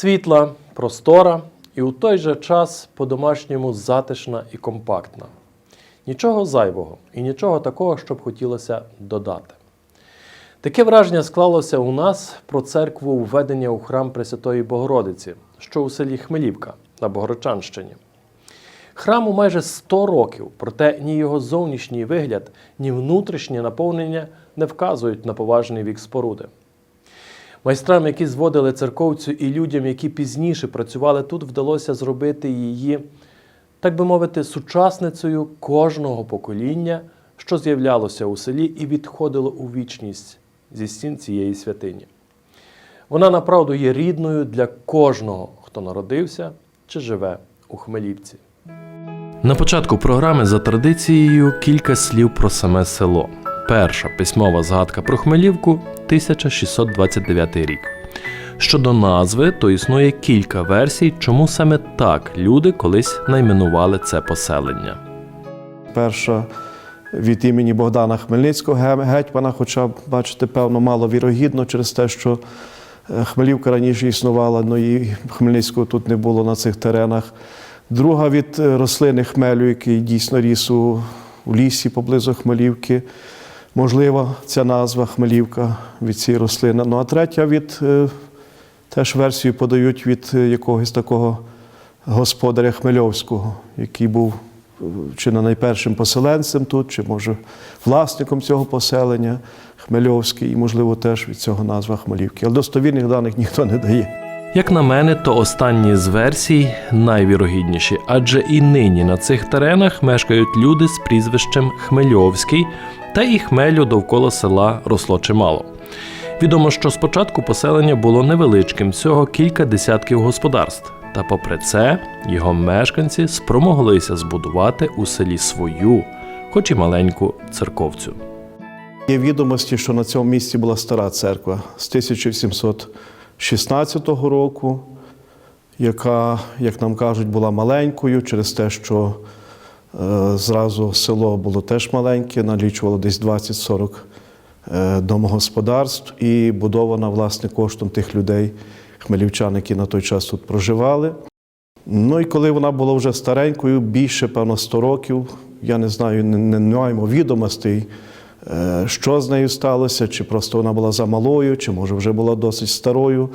Світла, простора і у той же час по-домашньому затишна і компактна. Нічого зайвого і нічого такого, щоб хотілося додати. Таке враження склалося у нас про церкву введення у храм Пресвятої Богородиці, що у селі Хмелівка на Богородчанщині. Храму майже 100 років, проте ні його зовнішній вигляд, ні внутрішнє наповнення не вказують на поважний вік споруди. Майстрам, які зводили церковцю, і людям, які пізніше працювали тут, вдалося зробити її, так би мовити, сучасницею кожного покоління, що з'являлося у селі і відходило у вічність зі стін цієї святині. Вона направду є рідною для кожного, хто народився чи живе у Хмелівці. На початку програми за традицією кілька слів про саме село. Перша письмова згадка про Хмелівку 1629 рік. Щодо назви, то існує кілька версій, чому саме так люди колись найменували це поселення. Перша від імені Богдана Хмельницького гетьмана, хоча, бачите, певно, мало вірогідно через те, що е, Хмелівка раніше існувала, ну і Хмельницького тут не було на цих теренах. Друга від е, рослини хмелю, який дійсно ріс у, лісі поблизу Хмелівки. Можливо, ця назва Хмелівка від цієї рослини. Ну а третя від е, теж версію подають від е, якогось такого господаря Хмельовського, який був е, чи не найпершим поселенцем тут, чи може власником цього поселення Хмельовський, і, можливо, теж від цього назва Хмелівки. Але достовірних даних ніхто не дає. Як на мене, то останні з версій найвірогідніші, адже і нині на цих теренах мешкають люди з прізвищем Хмельовський, та і хмелю довкола села росло чимало. Відомо, що спочатку поселення було невеличким, всього кілька десятків господарств. Та попри це, його мешканці спромоглися збудувати у селі свою, хоч і маленьку церковцю. Є відомості, що на цьому місці була стара церква з 1716 року, яка, як нам кажуть, була маленькою через те, що зразу село було теж маленьке, налічувало десь 20-40 е, домогосподарств і будована власне коштом тих людей, хмелівчан, які на той час тут проживали. Ну і коли вона була вже старенькою, більше, певно, 100 років, я не знаю, не маємо відомостей, е, що з нею сталося, чи просто вона була замалою, чи може вже була досить старою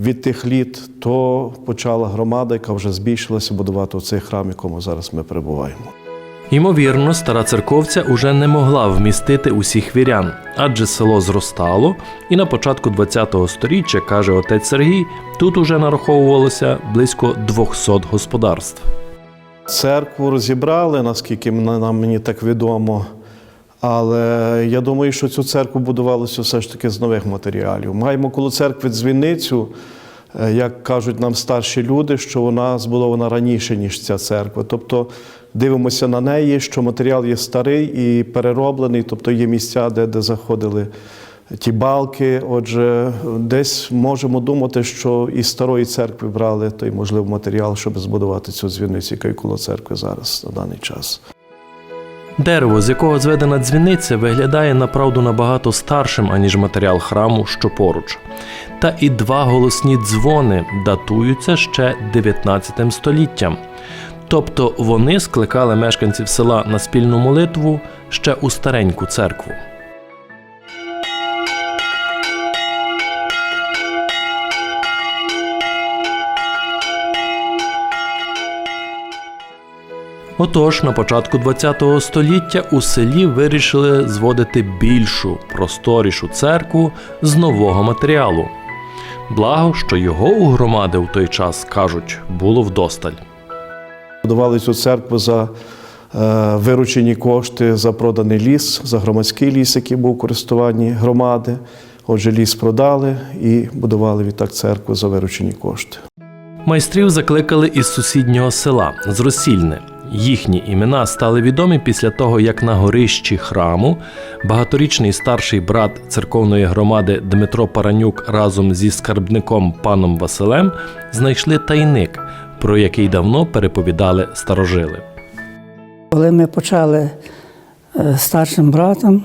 від тих літ, то почала громада, яка вже збільшилася, будувати цей храм, якому зараз ми перебуваємо. Ймовірно, стара церковця уже не могла вмістити усіх вірян, адже село зростало, і на початку ХХ століття, каже отець Сергій, тут уже нараховувалося близько 200 господарств. Церкву розібрали, наскільки нам мені так відомо. Але я думаю, що цю церкву будувалося все ж таки з нових матеріалів. Маємо коло церкви дзвіницю, е, як кажуть нам старші люди, що вона збудована раніше, ніж ця церква. Тобто дивимося на неї, що матеріал є старий і перероблений, тобто є місця, де, де заходили ті балки. Отже, десь можемо думати, що із старої церкви брали той, можливо, матеріал, щоб збудувати цю дзвіницю, яка коло церкви зараз на даний час. Дерево, з якого зведена дзвіниця, виглядає направду набагато старшим, аніж матеріал храму, що поруч. Та і два голосні дзвони датуються ще 19 століттям. Тобто вони скликали мешканців села на спільну молитву ще у стареньку церкву. Отож, на початку ХХ століття у селі вирішили зводити більшу, просторішу церкву з нового матеріалу. Благо, що його у громади в той час кажуть було вдосталь. Будували цю церкву за е, виручені кошти за проданий ліс, за громадський ліс, який був у користуванні громади. Отже, ліс продали і будували відтак церкву за виручені кошти. Майстрів закликали із сусіднього села з Росільне. Їхні імена стали відомі після того, як на горищі храму багаторічний старший брат церковної громади Дмитро Паранюк разом зі скарбником паном Василем знайшли тайник, про який давно переповідали старожили. Коли ми почали е, старшим братом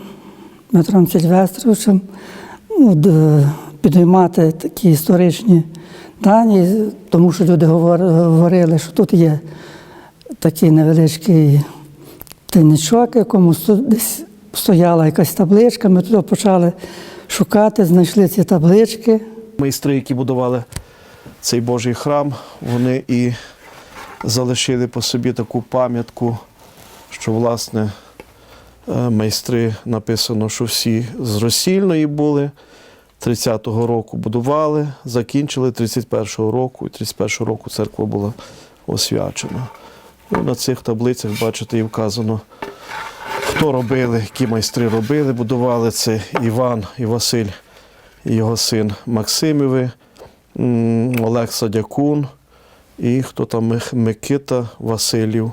Дмитром Сильвестровичем ну, підіймати такі історичні дані, тому що люди говорили, що тут є такий невеличкий тайничок, якому десь стояла якась табличка. Ми туди почали шукати, знайшли ці таблички. Майстри, які будували цей Божий храм, вони і залишили по собі таку пам'ятку, що, власне, е, майстри написано, що всі з Росільної були. 30-го року будували, закінчили 31-го року, і 31-го року церква була освячена. Ну, на цих таблицях, бачите, і вказано, хто робили, які майстри робили, будували це Іван і Василь і його син Максимєви, м, Олег Садякун і хто там Микита Василів.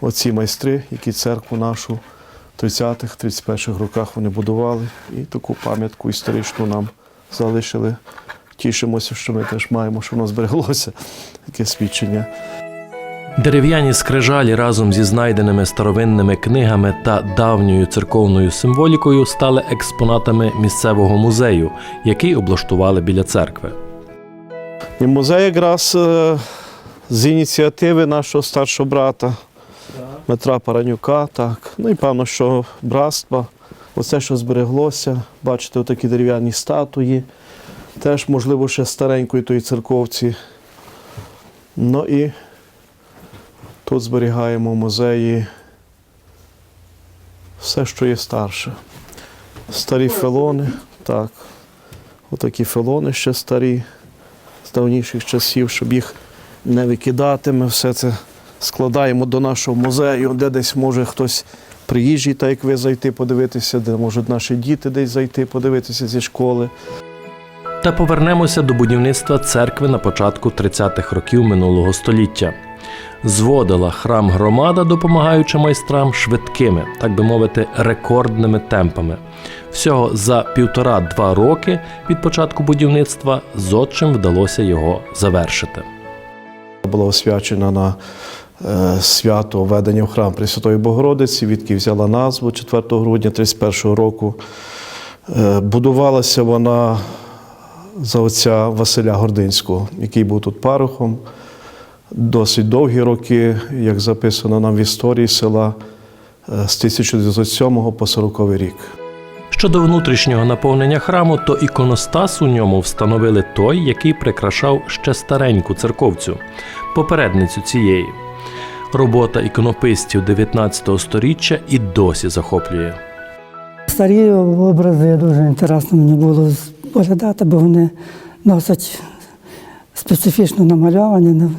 Оці майстри, які церкву нашу в 30-х, 31-х роках вони будували і таку пам'ятку історичну нам залишили. Тішимося, що ми теж маємо, що воно збереглося, таке свідчення. Дерев'яні скрижалі разом зі знайденими старовинними книгами та давньою церковною символікою стали експонатами місцевого музею, який облаштували біля церкви. І музей якраз е, з ініціативи нашого старшого брата Дмитра Паранюка, так. Ну і певно, що братства. Оце, що збереглося, бачите, отакі дерев'яні статуї. Теж, можливо, ще старенької тої церковці. Ну і тут зберігаємо в музеї все, що є старше. Старі фелони, так. Отакі фелони ще старі з давніших часів, щоб їх не викидати. Ми все це складаємо до нашого музею, де десь може хтось приїжджий, так як ви зайти подивитися, де можуть наші діти десь зайти, подивитися зі школи. Та повернемося до будівництва церкви на початку 30-х років минулого століття. Зводила храм громада, допомагаючи майстрам швидкими, так би мовити, рекордними темпами. Всього за півтора-два роки від початку будівництва зодчим вдалося його завершити. Була освячена на е, свято введення в храм Пресвятої Богородиці, відки взяла назву 4 грудня 31 року. Е, будувалася вона за отця Василя Гординського, який був тут парохом. Досить довгі роки, як записано нам в історії села, е, з 1907 по 40 рік. Щодо внутрішнього наповнення храму, то іконостас у ньому встановили той, який прикрашав ще стареньку церковцю, попередницю цієї. Робота іконописців 19 століття і досі захоплює. Старі образи дуже інтересно мені було споглядати, бо вони досить специфічно намальовані,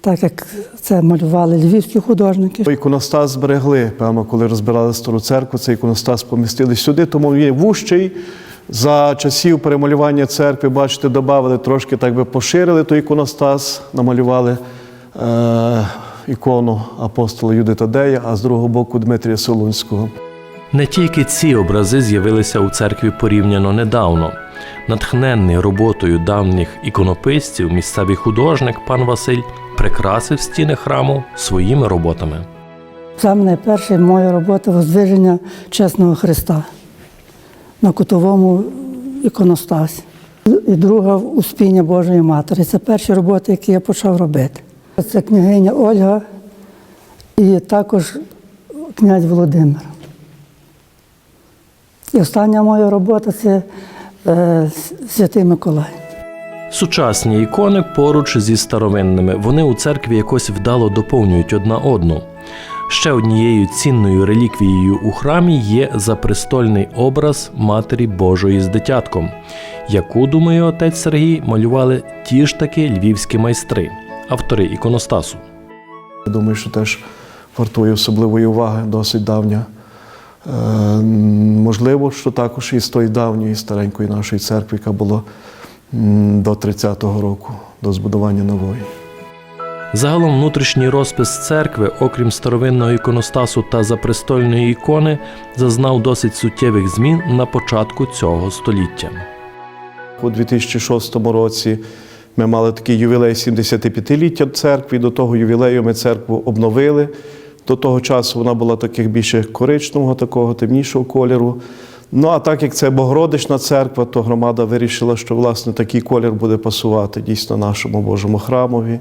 так як це малювали львівські художники. Іконостас зберегли, певно, коли розбирали стару церкву, цей іконостас помістили сюди, тому він є вущий. За часів перемалювання церкви, бачите, додали трошки так би поширили той іконостас, намалювали е, ікону апостола Юди Тадея, а з другого боку Дмитрія Солунського. Не тільки ці образи з'явилися у церкві порівняно недавно. Натхненний роботою давніх іконописців, місцевий художник пан Василь прикрасив стіни храму своїми роботами. Саме найперше моя робота воздвиження чесного Христа на кутовому іконостасі. І друга Успіння Божої Матері. Це перші роботи, які я почав робити. Це княгиня Ольга і також князь Володимир. І остання моя робота це е, Святий Миколай. Сучасні ікони поруч зі старовинними. Вони у церкві якось вдало доповнюють одна одну. Ще однією цінною реліквією у храмі є запрестольний образ Матері Божої з дитятком, яку, думає отець Сергій, малювали ті ж таки львівські майстри, автори іконостасу. Я думаю, що теж вартує особливої уваги, досить давня. Е, можливо, що також із тої давньої старенької нашої церкви, яка була до 30-го року, до збудування нової. Загалом внутрішній розпис церкви, окрім старовинного іконостасу та запрестольної ікони, зазнав досить суттєвих змін на початку цього століття. У 2006 році ми мали такий ювілей 75-ліття церкви. До того ювілею ми церкву обновили. До того часу вона була таких більше коричневого, такого темнішого кольору. Ну а так як це Богородична церква, то громада вирішила, що власне такий колір буде пасувати дійсно нашому Божому храмові.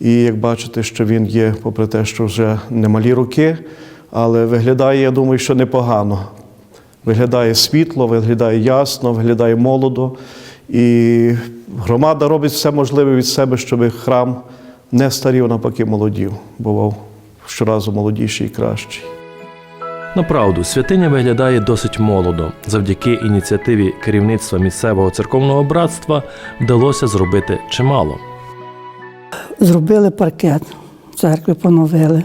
І як бачите, що він є, попри те, що вже немалі роки, але виглядає, я думаю, що непогано. Виглядає світло, виглядає ясно, виглядає молодо. І громада робить все можливе від себе, щоб храм не старів, навпаки, молодів, бував щоразу молодіший і кращий. Направду, святиня виглядає досить молодо. Завдяки ініціативі керівництва місцевого церковного братства вдалося зробити чимало. Зробили паркет, в церкві поновили.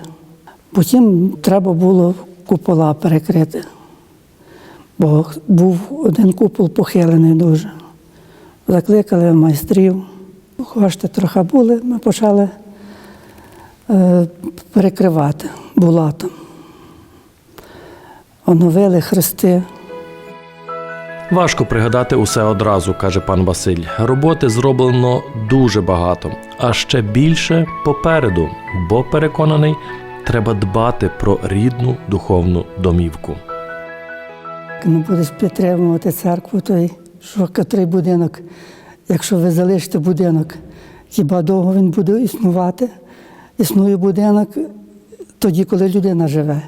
Потім треба було купола перекрити, бо був один купол похилений дуже. Закликали майстрів. Кошти трохи були, ми почали е, перекривати булатом. Оновили хрести. Важко пригадати усе одразу, каже пан Василь. Роботи зроблено дуже багато, а ще більше попереду, бо переконаний, треба дбати про рідну духовну домівку. Не будеш підтримувати церкву, то й що котрий будинок, якщо ви залишите будинок, хіба довго він буде існувати? Існує будинок тоді, коли людина живе.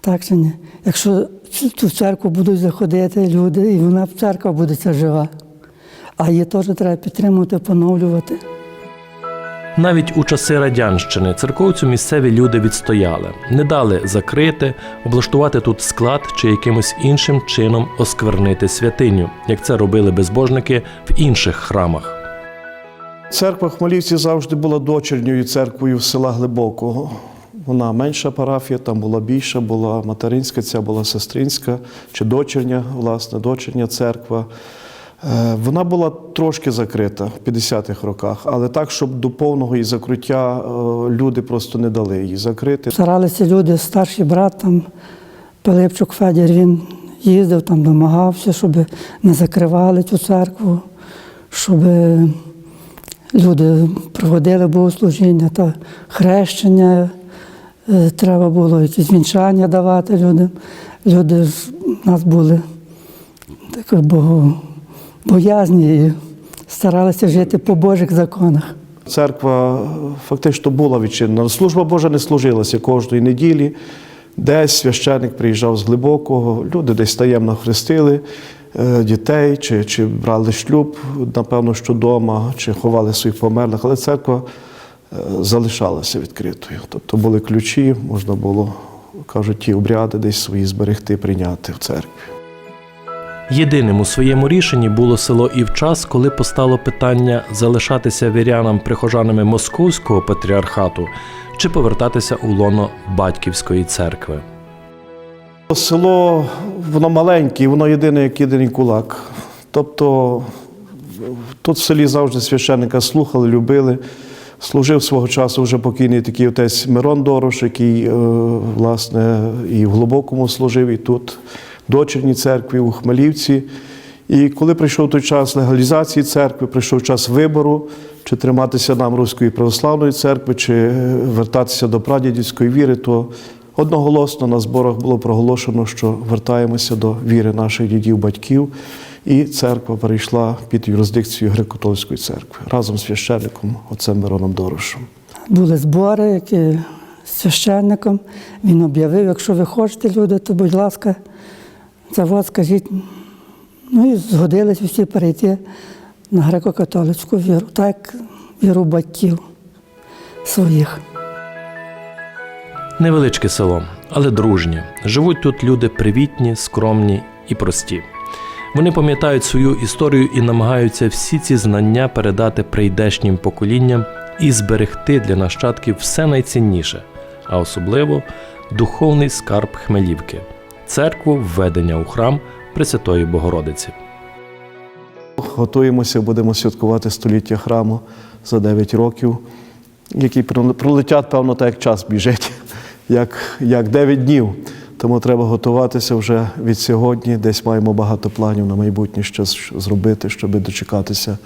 Так чи ні? Якщо в церкву будуть заходити люди, і вона церква буде ця жива. А її теж треба підтримувати, поновлювати. Навіть у часи радянщини церковцю місцеві люди відстояли, не дали закрити, облаштувати тут склад чи якимось іншим чином осквернити святиню, як це робили безбожники в інших храмах. Церква Хмелівці завжди була дочерньою церквою села Глибокого. Вона менша парафія, там була більша, була материнська, ця була сестринська чи дочерня, власне, дочерня церква. Е, Вона була трошки закрита в 50-х роках, але так, щоб до повного її закриття е, люди просто не дали її закрити. Старалися люди, старший брат там, Пилипчук Федір, він їздив там, домагався, щоб не закривали цю церкву, щоб люди проводили богослужіння та хрещення. Е, Треба було якісь вінчання давати людям. Люди у нас були такі боязні і старалися жити по Божих законах. Церква е, фактично була відчинена. Служба Божа не служилася кожної неділі. Десь священник приїжджав з глибокого, люди десь таємно хрестили е, дітей, чи, чи брали шлюб, напевно, що вдома, чи ховали своїх померлих, але церква залишалася відкритою. Тобто були ключі, можна було, кажуть, ті обряди десь свої зберегти, прийняти в церкві. Єдиним у своєму рішенні було село і в час, коли постало питання залишатися вірянам прихожанами Московського патріархату чи повертатися у лоно батьківської церкви. Село воно маленьке, воно єдине, як єдиний кулак. Тобто тут в селі завжди священника слухали, любили. Служив свого часу вже покійний такий отець Мирон Дорош, який е, власне і в глибокому служив, і тут, в дочерній церкві у Хмелівці. І коли прийшов той час легалізації церкви, прийшов час вибору, чи триматися нам Руської православної церкви, чи е, вертатися до прадідівської віри, то одноголосно на зборах було проголошено, що вертаємося до віри наших дідів, батьків, і церква перейшла під юрисдикцію греко-католицької церкви разом з священником отцем Мироном Дорошем. Були збори, які з священником. Він об'явив, якщо ви хочете, люди, то будь ласка, от скажіть. Ну і згодились всі перейти на греко-католицьку віру, так віру батьків своїх. Невеличке село, але дружнє. Живуть тут люди привітні, скромні і прості. Вони пам'ятають свою історію і намагаються всі ці знання передати прийдешнім поколінням і зберегти для нащадків все найцінніше, а особливо духовний скарб Хмелівки церкву введення у храм Пресвятої Богородиці. Готуємося, будемо святкувати століття храму за 9 років, які пролетять, певно, так як час біжить, як, як 9 днів. Тому треба готуватися вже від сьогодні. Десь маємо багато планів на майбутнє ще зробити, щоб дочекатися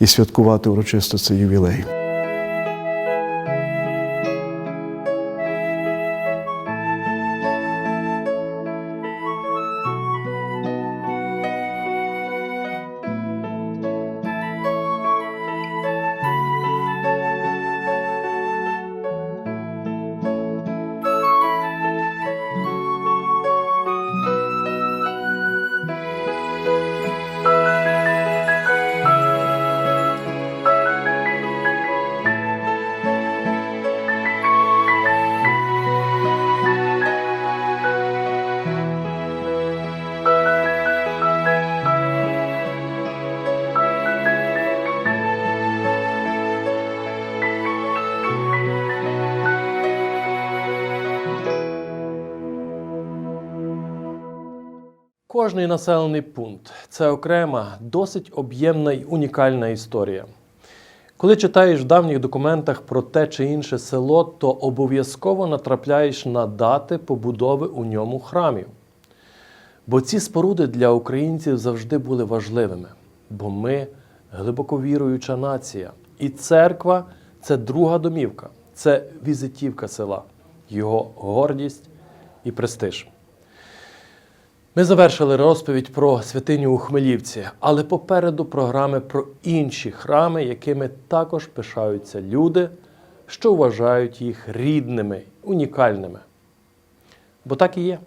і святкувати урочисто цей ювілей. Кожний населений пункт це окрема, досить об'ємна і унікальна історія. Коли читаєш в давніх документах про те чи інше село, то обов'язково натрапляєш на дати побудови у ньому храмів. Бо ці споруди для українців завжди були важливими, бо ми глибоко віруюча нація. І церква це друга домівка, це візитівка села, його гордість і престиж. Ми завершили розповідь про святиню у Хмелівці, але попереду програми про інші храми, якими також пишаються люди, що вважають їх рідними, унікальними. Бо так і є.